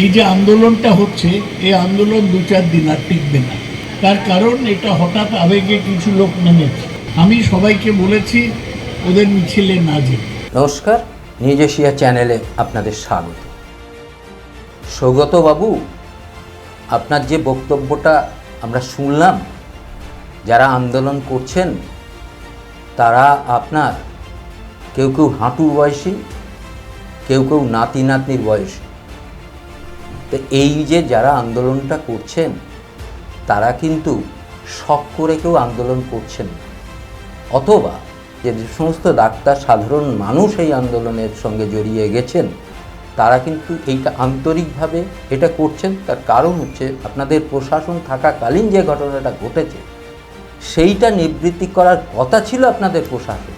এই যে আন্দোলনটা হচ্ছে এই আন্দোলন দু চার দিন আর টিকবে না। তার কারণ এটা হঠাৎ আবেগে কিছু লোক নেমেছে। আমি সবাইকে বলেছি, ওদের মিছিলে না যেতে নমস্কার নিউজ এশিয়া চ্যানেলে আপনাদের স্বাগত। সৌগত বাবু আপনার যে বক্তব্যটা আমরা শুনলাম, যারা আন্দোলন করছেন, তারা আপনার কেউ কেউ হাঁটুর বয়সী, কেউ কেউ নাতি নাতনির বয়সী। তো এই যে যারা আন্দোলনটা করছেন, তারা কিন্তু শখ করে কেউ আন্দোলন করছেন অথবা যে সমস্ত ডাক্তার, সাধারণ মানুষ এই আন্দোলনের সঙ্গে জড়িয়ে গেছেন, তারা কিন্তু এইটা আন্তরিকভাবে এটা করছেন। তার কারণ হচ্ছে আপনাদের প্রশাসন থাকাকালীন যে ঘটনাটা ঘটেছে, সেইটা নিবৃত্তি করার কথা ছিল আপনাদের প্রশাসন।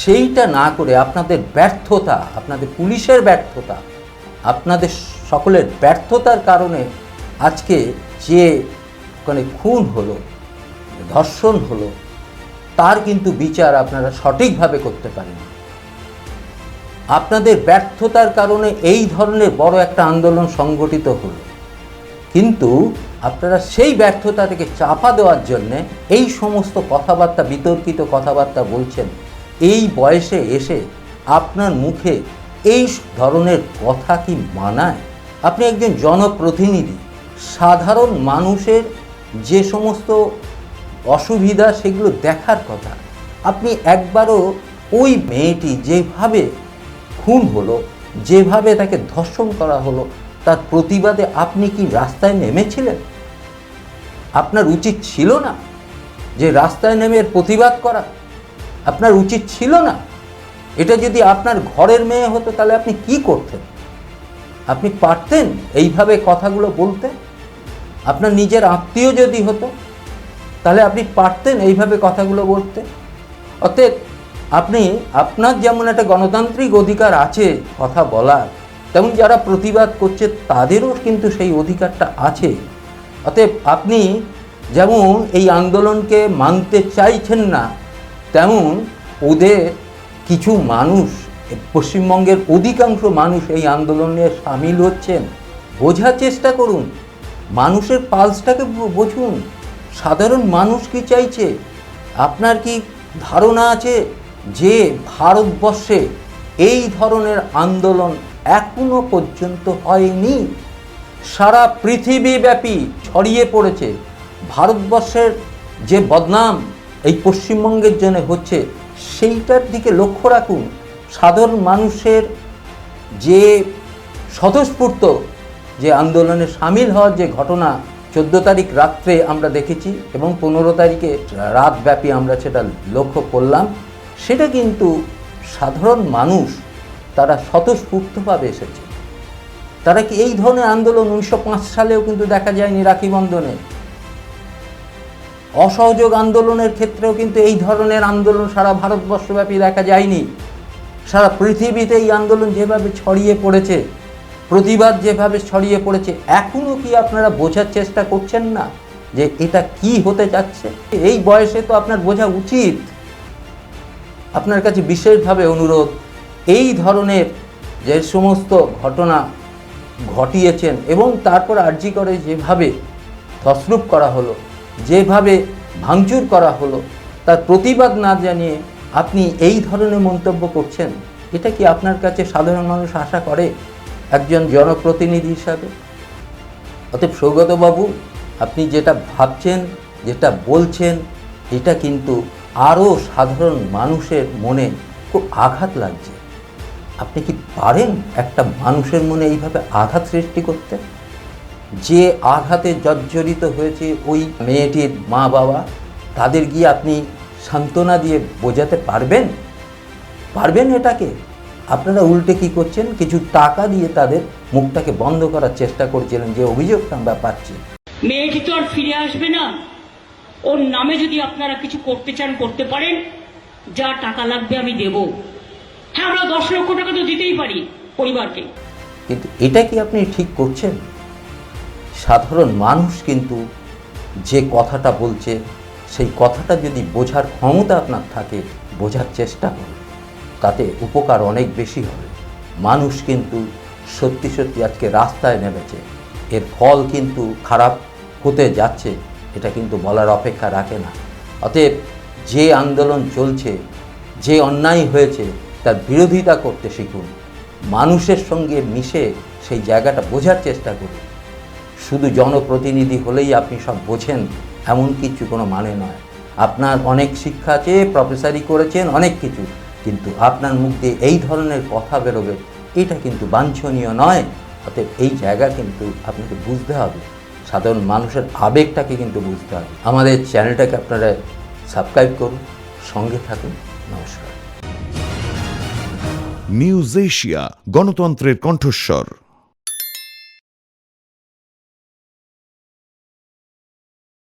সেইটা না করে আপনাদের ব্যর্থতা, আপনাদের পুলিশের ব্যর্থতা, আপনাদের সকলের ব্যর্থতার কারণে আজকে যে ওখানে খুন হলো, ধর্ষণ হলো, তার কিন্তু বিচার আপনারা সঠিকভাবে করতে পারেন। আপনাদের ব্যর্থতার কারণে এই ধরনের বড় একটা আন্দোলন সংগঠিত হলো। কিন্তু আপনারা সেই ব্যর্থতা থেকে চাপা দেওয়ার জন্যে এই সমস্ত কথাবার্তা, বিতর্কিত কথাবার্তা বলছেন, এই বয়সে এসে আপনার মুখে এই ধরনের কথা কি মানায়? আপনি একজন জনপ্রতিনিধি, সাধারণ মানুষের যে সমস্ত অসুবিধা সেগুলো দেখার কথা, আপনি একবারও ওই মেয়েটি যেভাবে খুন হলো, যেভাবে তাকে ধর্ষণ করা হলো, তার প্রতিবাদে আপনি কি রাস্তায় নেমেছিলেন? আপনার উচিত ছিল না যে রাস্তায় নেমে এর প্রতিবাদ করা? আপনার উচিত ছিল না? এটা যদি আপনার ঘরের মেয়ে হতো, তাহলে আপনি কি করতেন? আপনি পারতেন এইভাবে কথাগুলো বলতে? আপনার নিজের আত্মীয় যদি হতো, তাহলে আপনি পারতেন এইভাবে কথাগুলো বলতে? অতএব আপনি, আপনার যেমন একটা গণতান্ত্রিক অধিকার আছে কথা বলার, তেমন যারা প্রতিবাদ করছে তাদেরও কিন্তু সেই অধিকারটা আছে। অতএব আপনি যেমন এই আন্দোলনকে মানতে চাইছেন না, তেমন ওদের কিছু মানুষ পশ্চিমবঙ্গের অধিকাংশ মানুষ এই আন্দোলনে সামিল হচ্ছেন। বোঝার চেষ্টা করুন। মানুষের পালসটাকে বুঝুন। সাধারণ মানুষ কি চাইছে? আপনার কি ধারণা আছে যে ভারতবর্ষে এই ধরনের আন্দোলন এখনও পর্যন্ত হয়নি? সারা পৃথিবীব্যাপী ছড়িয়ে পড়েছে। ভারতবর্ষের যে বদনাম এই পশ্চিমবঙ্গের জন্য হচ্ছে, সেইটার দিকে লক্ষ্য রাখুন। সাধারণ মানুষের যে স্বতঃস্ফূর্ত যে আন্দোলনে সামিল হওয়ার যে ঘটনা চোদ্দ তারিখ রাত্রে আমরা দেখেছি এবং পনেরো তারিখে রাতব্যাপী আমরা সেটা লক্ষ্য করলাম, সেটা কিন্তু সাধারণ মানুষ তারা স্বতঃস্ফূর্তভাবে এসেছে। তারা কি এই ধরনের আন্দোলন উনিশশো পাঁচ সালেও কিন্তু দেখা যায়নি রাখি বন্ধনে? অসহযোগ আন্দোলনের ক্ষেত্রেও কিন্তু এই ধরনের আন্দোলন সারা ভারতবর্ষব্যাপী দেখা যায়নি। সারা পৃথিবীতে এই আন্দোলন যেভাবে ছড়িয়ে পড়েছে, প্রতিবাদ যেভাবে ছড়িয়ে পড়েছে এখনও কি আপনারা বোঝার চেষ্টা করছেন না যে এটা কি হতে যাচ্ছে? এই বয়সে তো আপনার বোঝা উচিত। আপনার কাছে বিশেষভাবে অনুরোধ, এই ধরনের যে সমস্ত ঘটনা ঘটিয়েছেন এবং তারপর আর্জি করে যেভাবে তসরূপ করা হলো, যেভাবে ভাঙচুর করা হলো, তার প্রতিবাদ না জানিয়ে আপনি এই ধরনের মন্তব্য করছেন, এটা কি আপনার কাছে সাধারণ মানুষ আশা করে? একজন জনপ্রতিনিধি হিসাবে? অতএব সৌগতবাবু, আপনি যেটা ভাবছেন, যেটা বলছেন, এটা কিন্তু আরও সাধারণ মানুষের মনে খুব আঘাত লাগছে। আপনি কি পারেন একটা মানুষের মনে এইভাবে আঘাত সৃষ্টি করতে? যে আঘাতে জর্জরিত হয়েছে ওই মেয়েটির মা বাবা তাদের গিয়ে আপনি সান্ত্বনা দিয়ে বোঝাতে পারবেন? পারবেন এটাকে? আপনারা উল্টে কি করছেন? কিছু টাকা দিয়ে তাদের মুখটাকে বন্ধ করার চেষ্টা করছিলেন যে অভিযোগটা আমরা পাচ্ছি। মেয়েটি তো আর ফিরে আসবে না। ওর নামে যদি আপনারা কিছু করতে চান করতে পারেন। যা টাকা লাগবে আমি দেব। হ্যাঁ আমরা দশ লক্ষ টাকা তো দিতেই পারি পরিবারকে। কিন্তু এটা কি আপনি ঠিক করছেন? সাধারণ মানুষ কিন্তু যে কথাটা বলছে সেই কথাটা যদি বোঝার ক্ষমতা আপনার থাকে, বোঝার চেষ্টা করুন। তাতে উপকার অনেক বেশি হবে। মানুষ কিন্তু সত্যি সত্যি আজকে রাস্তায় নেমেছে। এর ফল কিন্তু খারাপ হতে যাচ্ছে, এটা কিন্তু বলার অপেক্ষা রাখে না। অতএব যে আন্দোলন চলছে, যে অন্যায় হয়েছে, তার বিরোধিতা করতে শিখুন। মানুষের সঙ্গে মিশে সেই জায়গাটা বোঝার চেষ্টা করুন। শুধু জনপ্রতিনিধি হলেই আপনি সব বোঝেন। এমন কিছু কোনো মানে নয়। আপনার অনেক শিক্ষা আছে প্রফেসারি করেছেন অনেক কিছু, কিন্তু আপনার মুখ দিয়ে এই ধরনের কথা বেরোবে, এটা কিন্তু বাঞ্ছনীয় নয়। অতএব এই জায়গা কিন্তু আপনাকে বুঝতে হবে। সাধারণ মানুষের আবেগটাকে কিন্তু বুঝতে হবে। আমাদের চ্যানেলটাকে আপনারা সাবস্ক্রাইব করুন, সঙ্গে থাকুন। নমস্কার। নিউজ এশিয়া, গণতন্ত্রের কণ্ঠস্বর।